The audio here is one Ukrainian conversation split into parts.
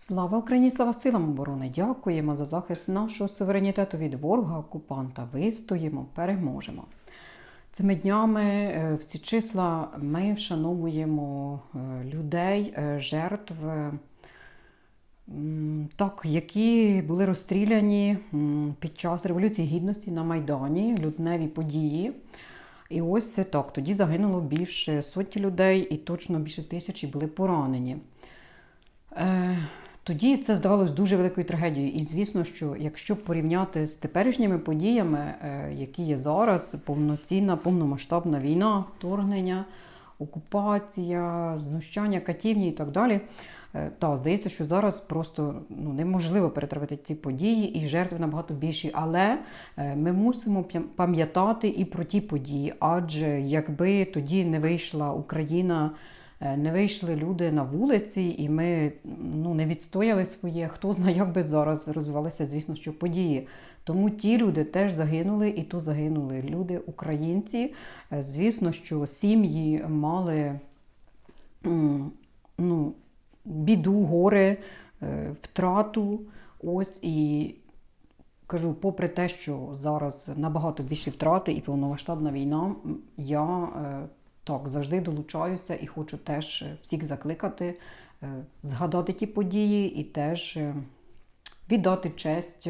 Слава Україні, слава силам оборони! Дякуємо за захист нашого суверенітету від ворога, окупанта. Вистоїмо, переможемо. Цими днями е, в ці числа ми вшановуємо е, людей, е, жертв, так, які були розстріляні під час Революції Гідності на Майдані, лютневі події. І ось так, тоді загинуло більше сотні людей, і точно більше тисячі були поранені. Тоді це здавалось дуже великою трагедією. І звісно, що якщо порівняти з теперішніми подіями, е, які є зараз, повноцінна, повномасштабна війна, вторгнення, окупація, знущання, катівні і так далі. е, Та здається, що зараз просто ну, неможливо перетравити ці події, і жертви набагато більші. Але е, ми мусимо пам'ятати і про ті події, адже якби тоді не вийшла Україна. Е, Не вийшли люди на вулиці, і ми ну, не відстояли своє. Хто знає, як би зараз розвивалися, звісно, що події. Тому ті люди теж загинули, і то загинули люди, українці. Е, Звісно, що сім'ї мали ну, біду, горе, е, втрату. Ось і кажу, попри те, що зараз набагато більші втрати і повномасштабна війна, я так завжди долучаюся і хочу теж е, всіх закликати, е, згадати ті події і теж е, віддати честь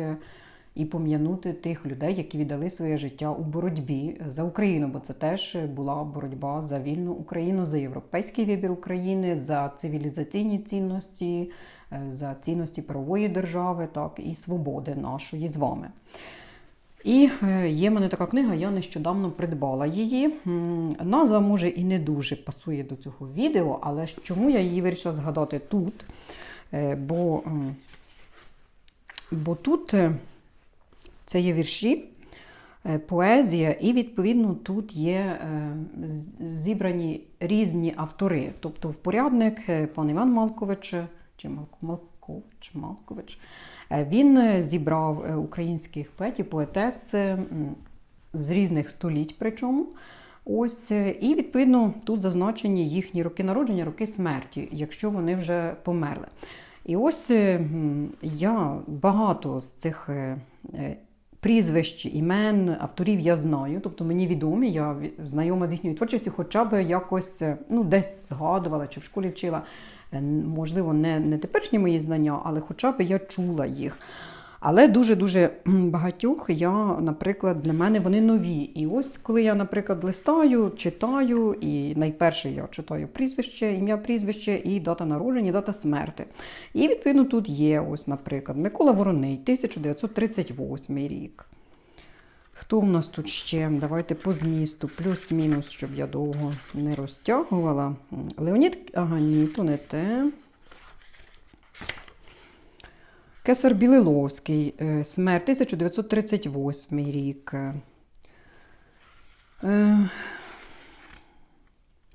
і пом'янути тих людей, які віддали своє життя у боротьбі за Україну, бо це теж була боротьба за вільну Україну, за європейський вибір України, за цивілізаційні цінності, за цінності правової держави, так і свободи нашої з вами. І е, є в мене така книга, я нещодавно придбала її. Назва може і не дуже пасує до цього відео, але чому я її вирішила згадати тут? Е, Бо, бо тут е, це є вірші, поезія, і відповідно тут є зібрані різні автори. Тобто в порядник е, пан Іван Малкович чи Малко- Малкович, Малкович. Е, Він е, зібрав е, українських поетів, поетес з різних століть, причому. Ось, і відповідно тут зазначені їхні роки народження, роки смерті, якщо вони вже померли. І ось я багато з цих прізвищ, імен, авторів я знаю, тобто мені відомі, я знайома з їхньою творчістю, хоча б якось е, ну, десь згадувала чи в школі вчила. Е, Можливо, не, не теперішні мої знання, але хоча б я чула їх. Але дуже-дуже багатьох я, наприклад, для мене вони нові. І ось коли я, наприклад, листаю, читаю, і найперше я читаю прізвище, ім'я прізвище і дата народження, і дата смерти. І відповідно тут є, ось, наприклад, Микола Вороний, 1938 рік. Хто в нас тут ще? Давайте по змісту, плюс-мінус, щоб я довго не розтягувала. Леонід, ага, ні, то не те. Кесар Білиловський, е, смерть 1938 рік. Е,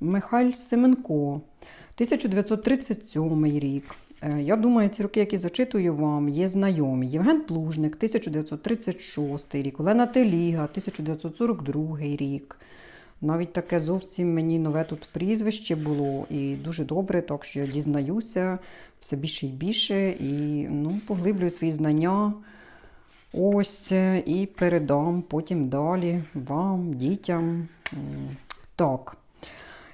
Михайль Семенко, 1937 рік. Е, Я думаю, ці роки, які зачитую вам, є знайомі. Євген Плужник, 1936 рік, Олена Теліга, 1942 рік. Навіть таке зовсім мені нове тут прізвище було, і дуже добре, так що я дізнаюся все більше і більше, і ну, поглиблюю свої знання. Ось е, і передам потім далі вам, дітям. Так.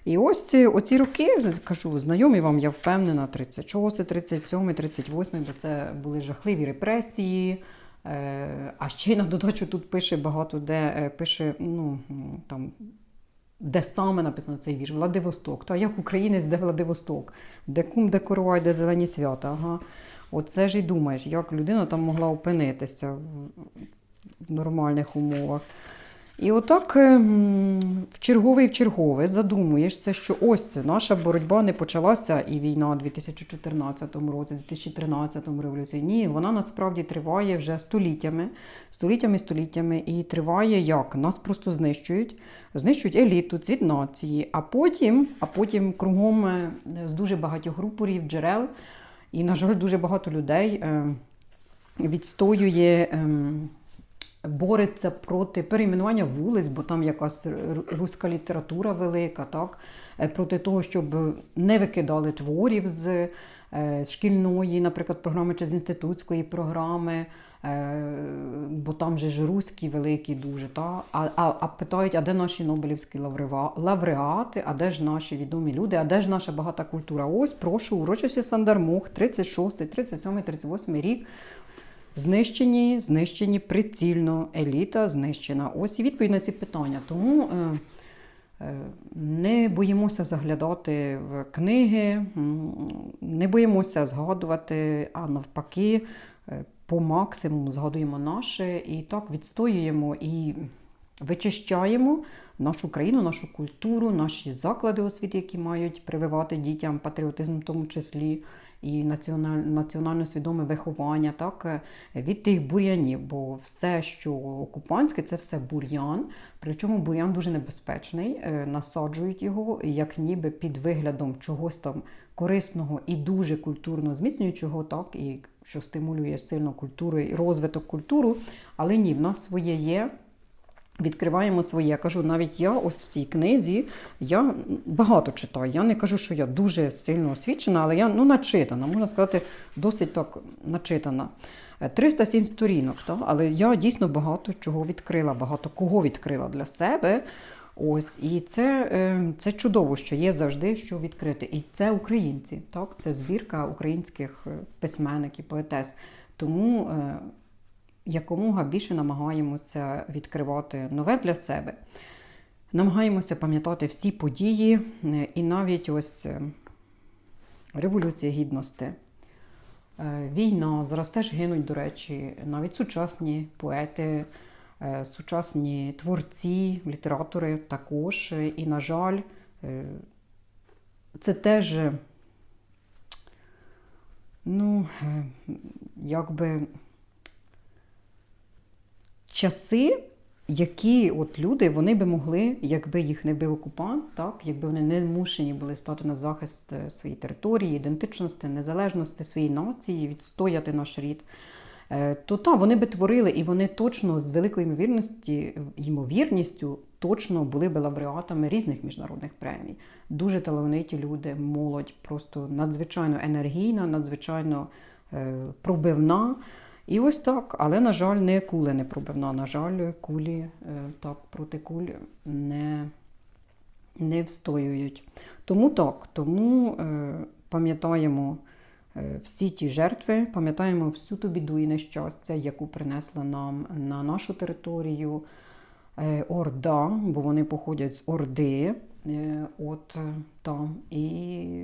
І ось ці- оці роки, кажу, знайомі вам, я впевнена, 36, 37, 38, бо це були жахливі репресії. Е, А ще й на додачу тут пише багато де е, пише, ну, там, де саме написано цей вірш, Владивосток. Та як українець, де Владивосток, де кум, де корова, де зелені свята. Ага. Оце ж і думаєш, як людина там могла опинитися в нормальних умовах. І отак ем, в черговий в чергове задумуєшся, що ось це наша боротьба не почалася і війна у 2014 році, 2013 революції. Ні, вона насправді триває вже століттями, століттями, століттями, і триває як? Нас просто знищують, знищують еліту, цвіт нації, а потім, а потім кругом е, з дуже багатьох рупорів, джерел, і, на жаль, дуже багато людей е, відстоює. Бореться проти перейменування вулиць, бо там якась руська література велика, так? Е, проти того, щоб не викидали творів з е, шкільної, наприклад, програми чи з інститутської програми. Е, бо там же ж руські великі дуже. Та? А, а, а питають, а де наші Нобелівські лауреати, а де ж наші відомі люди, а де ж наша багата культура? Ось, прошу, урочисті Сандармох, 36, 37, 38 рік. Знищені, знищені прицільно, еліта знищена. Ось і відповідь на ці питання. Тому е, е, не боїмося заглядати в книги, не боїмося згадувати, а навпаки, е, по максимуму згадуємо наше і так відстоюємо і вичищаємо нашу країну, нашу культуру, наші заклади освіти, які мають прививати дітям патріотизм, в тому числі. І національ, національно свідоме виховання, так, е, від тих бур'янів, бо все, що окупантське, це все бур'ян. Причому бур'ян дуже небезпечний. е, Насаджують його як ніби під виглядом чогось там корисного і дуже культурно зміцнюючого, так, і що стимулює сильно культуру і розвиток культуру. Але ні, в нас своє є. Відкриваємо своє. Я кажу, навіть я ось в цій книзі я багато читаю. Я не кажу, що я дуже сильно освічена, але я ну, начитана, можна сказати, досить так начитана. Е, 307 сторінок, так? але я дійсно багато чого відкрила, багато кого відкрила для себе. Ось, і це, е, це чудово, що є завжди що відкрити. І це українці, так? це збірка українських е, письменників, поетес. Тому е, якомога більше намагаємося відкривати нове для себе. Намагаємося пам'ятати всі події, е, і навіть ось е, Революція Гідності, е, війна, зараз теж гинуть, до речі, навіть сучасні поети, сучасні творці, літератори також. І, на жаль, це теж, ну, якби часи, які от люди вони би могли, якби їх не бив окупант, так, якби вони не змушені були стати на захист е, своєї території, ідентичності, незалежності своєї нації, відстояти наш рід. е, То та вони би творили, і вони точно з великою ймовірності, ймовірністю точно були би лауреатами різних міжнародних премій. Дуже талановиті люди, молодь, просто надзвичайно енергійна, надзвичайно е, пробивна. І ось так, але, на жаль, не кули не пробивна. На жаль, кулі е, так проти куль не, не встоюють. Тому так, тому е, пам'ятаємо е, всі ті жертви, пам'ятаємо всю ту біду і нещастя, яку принесла нам на нашу територію е, Орда, бо вони походять з Орди. Е, от е, там. І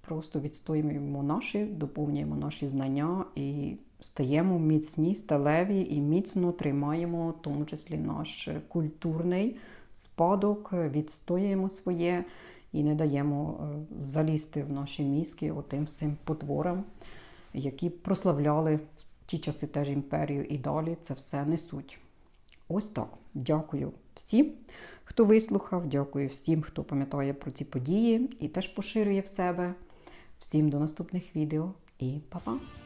просто відстоюємо наші, доповнюємо наші знання і стаємо міцні, сталеві і міцно тримаємо, в тому числі наш культурний спадок, відстоюємо своє і не даємо е, залізти в наші мізки отим всім потворам, які прославляли в ті часи теж імперію і далі це все несуть. Ось так. Дякую всім, хто вислухав. Дякую всім, хто пам'ятає про ці події і теж поширює в себе. Всім до наступних відео і па-па!